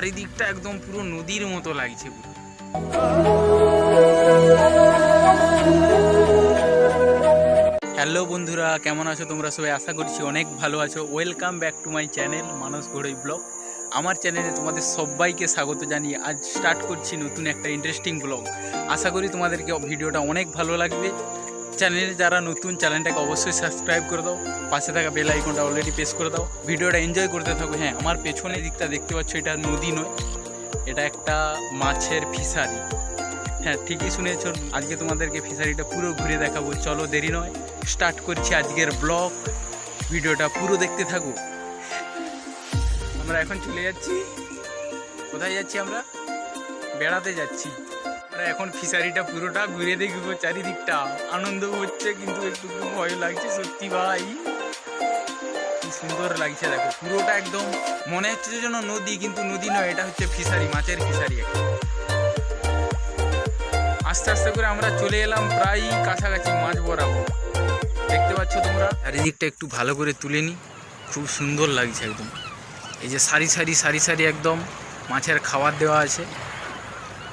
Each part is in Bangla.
চারিদিকটা একদম পুরো নদীর মতো লাগছে পুরো। হ্যালো বন্ধুরা, কেমন আছো তোমরা সবাই? আশা করছি অনেক ভালো আছো। Welcome back to my channel Manas ঘড়ই blog আমার চ্যানেলে তোমাদের সবাইকে স্বাগত জানিয়ে আজ স্টার্ট করছি নতুন একটা ইন্টারেস্টিং ব্লগ আশা করি তোমাদেরকে ভিডিওটা অনেক ভালো লাগবে। চ্যানেলে যারা নতুন, চ্যানেলটাকে অবশ্যই সাবস্ক্রাইব করে দাও। পাশে থাকা বেল আইকনটা অলরেডি প্রেস করে দাও। ভিডিওটা এনজয় করতে থাকো। হ্যাঁ আমার পেছনের দিকটা দেখতে পাচ্ছ, এটা নদী নয়, এটা একটা মাছের ফিশারি। হ্যাঁ ঠিকই শুনেছ, আজকে তোমাদেরকে ফিশারিটা পুরো ঘুরে দেখাবো। চলো দেরি নয় স্টার্ট করছি আজকের ব্লগ ভিডিওটা পুরো দেখতে থাকো। আমরা এখন চলে যাচ্ছি। কোথায় যাচ্ছি আমরা? বেড়াতে যাচ্ছি। আমরা এখন ফিশারিটা পুরোটা ঘুরে দেখব চারিদিকটা। আনন্দ হচ্ছে, কিন্তু একটু ভয় লাগছে সত্যি ভাই। সুন্দর লাগছে, দেখো, পুরোটা একদম মনে হচ্ছে যেন নদী, কিন্তু নদী নয়, এটা হচ্ছে ফিশারি, মাছের ফিশারি আস্তে আস্তে করে আমরা চলে এলাম প্রায় কাছাকাছি মাছ বরাবর। দেখতে পাচ্ছ তোমরা? চারিদিকটা একটু ভালো করে তুলে নি। খুব সুন্দর লাগছে একদম। এই যে সারি সারি সারি সারি একদম মাছের খাবার দেওয়া আছে।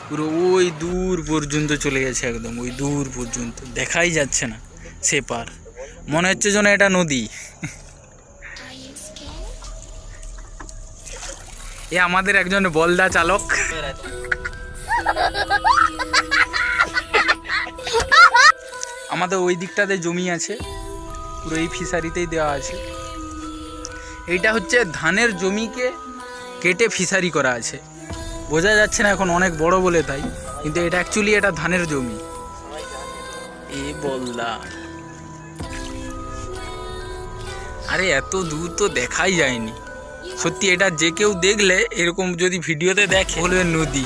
পুরো ওই দূর পর্যন্ত চলে গেছে একদম, ওই দূর পর্যন্ত। দেখাই যাচ্ছে না, সে পার। মনে হচ্ছে যেন এটা নদী। এ আমাদের একজন বলদা চালক। আমাদের ওই দিকটাতে জমি আছে, পুরো এই ফিশারিতেই দেওয়া আছে। এইটা হচ্ছে ধানের জমিকে কেটে ফিশারি করা আছে। বোঝা যাচ্ছে না এখন অনেক বড় বলে তাই, কিন্তু এটা অ্যাকচুয়ালি এটা ধানের জমি। এ বলদা আরে এত দূর তো দেখাই যায়নি। সত্যি এটা যে কেউ দেখলে এরকম যদি ভিডিওতে দেখে বলবে নদী।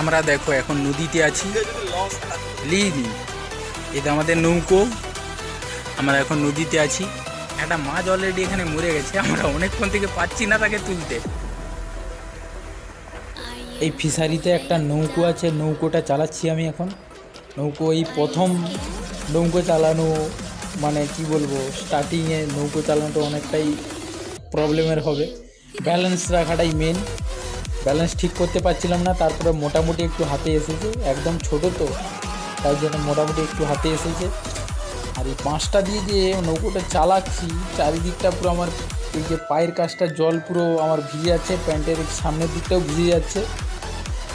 আমরা দেখো এখন নদীতে আছি। লিনি এটা আমাদের নৌকো। আমরা এখন নদীতে আছি। একটা মাছ অলরেডি এখানে মরে গেছে। আমরা অনেকক্ষণ থেকে পাচ্ছি না তাকে তুলতে। এই ফিশারিতে একটা নৌকো আছে, নৌকোটা চালাচ্ছি আমি এখন। নৌকো এই প্রথম নৌকো চালানো মানে কি বলব স্টার্টিংয়ে নৌকো চালানোটা অনেকটাই প্রবলেমের হবে। ব্যালেন্স রাখাটাই মেন ব্যালেন্স ঠিক করতে পারছিলাম না, তারপরে মোটামুটি একটু হাতে এসেছে। একদম ছোট তো, তাই জন্য মোটামুটি একটু হাতে এসেছে। আর এই পাঁচটা দিয়ে যে নৌকোটা চালাচ্ছি, চারিদিকটা পুরো আমার এই যে পায়ের কাছটা জল পুরো আমার ভিজে যাচ্ছে, প্যান্টের সামনের দিকটাও ভিজে যাচ্ছে।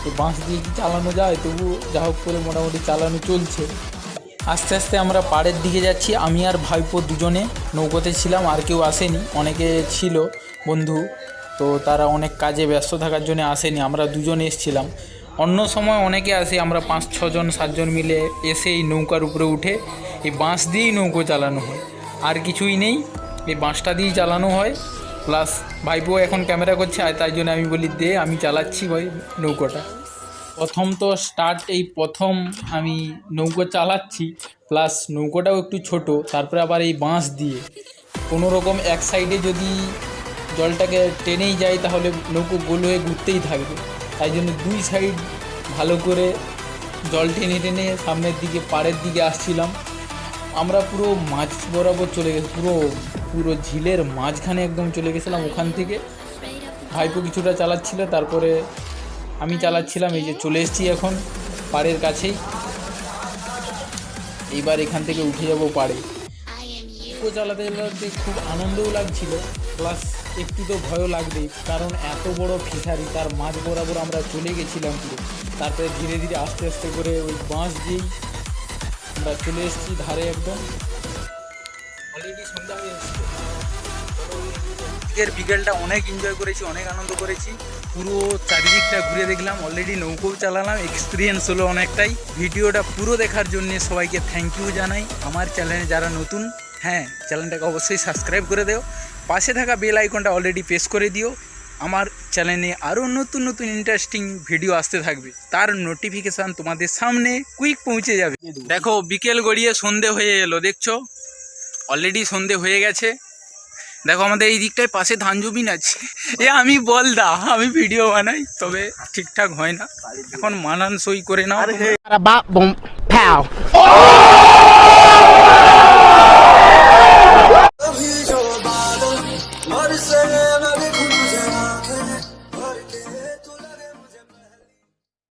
তো বাঁশ দিয়ে কি চালানো যায়? তবু যা হোক করে মোটামুটি চালানো চলছে। আস্তে আস্তে আমরা পাড়ের দিকে যাচ্ছি। আমি আর ভাইপো দুজনে নৌকোতে ছিলাম, আর কেউ আসেনি। অনেকে ছিল বন্ধু, তো তারা অনেক কাজে ব্যস্ত থাকার জন্য আসেনি। আমরা দুজনে এসেছিলাম। অন্য সময় অনেকে আসে, আমরা পাঁচ, ছজন, সাতজন মিলে এসে এই নৌকার উপরে উঠে এই বাঁশ দিয়েই নৌকো চালানো হয়। আর কিছুই নেই। এই বাঁশটা দিয়েই চালানো হয়। প্লাস ভাইপো এখন ক্যামেরা করছে, আর তাই জন্য আমি বলি দে, আমি চালাচ্ছি ভাই নৌকোটা। প্রথম তো স্টার্ট এই প্রথম আমি নৌকো চালাচ্ছি প্লাস নৌকোটাও একটু ছোট, তারপরে আবার এই বাঁশ দিয়ে। কোনো রকম এক সাইডে যদি জলটাকে টেনেই যায়, তাহলে নৌকো গোল হয়ে ঘুরতেই থাকবে। তাই জন্য দুই সাইড ভালো করে জল টেনে টেনে সামনের দিকে, পাড়ের দিকে আসছিলাম। আমরা পুরো মাঝ বরাবর চলে গেছি, পুরো পুরো ঝিলের মাঝখানে একদম চলে গেছিলাম ওখান থেকে। ভাইপো কিছুটা চালাচ্ছিল, তারপরে আমি চালাচ্ছিলাম, এই যে চলে এসেছি এখন পাড়ের কাছেই। এইবার এখান থেকে উঠে যাব পাড়ে। নৌকো চালাতে চালাতে খুব আনন্দও লাগছিল, প্লাস একটু তো ভয়ও লাগবেই কারণ এত বড় ফিশারি, তার মাঝ বরাবর আমরা চলে গেছিলাম পুরো। তারপরে ধীরে ধীরে আস্তে আস্তে করে ওই বাঁশ দিয়েই আমরা চলে এসেছি ধারে একদম। অলরেডি বিকেলটা অনেক এনজয় করেছি, অনেক আনন্দ করেছি। পুরো চারিদিকটা ঘুরে দেখলাম অলরেডি নৌকো চালালাম এক্সপিরিয়েন্স হলো অনেকটাই। ভিডিওটা পুরো দেখার জন্য সবাইকে থ্যাংক ইউ জানাই। আমার চ্যানেলে যারা নতুন হ্যাঁ চ্যানেলটাকে অবশ্যই সাবস্ক্রাইব করে দেও। পাশে থাকা বেল আইকনটা অলরেডি প্রেস করে দিও। আমার চ্যানেলে আরও নতুন নতুন ইন্টারেস্টিং ভিডিও আসতে থাকবে। তার নোটিফিকেশান তোমাদের সামনে কুইক পৌঁছে যাবে। দেখো বিকেল গড়িয়ে সন্ধে হয়ে এলো দেখছ? অলরেডি সন্ধে হয়ে গেছে। দেখো আমাদের এই দিকটায় পাশে ধান জমিন আছে। এ আমি বল দা আমি ভিডিও বানাই তবে ঠিকঠাক হয় না। এখন মানান সই করে নাও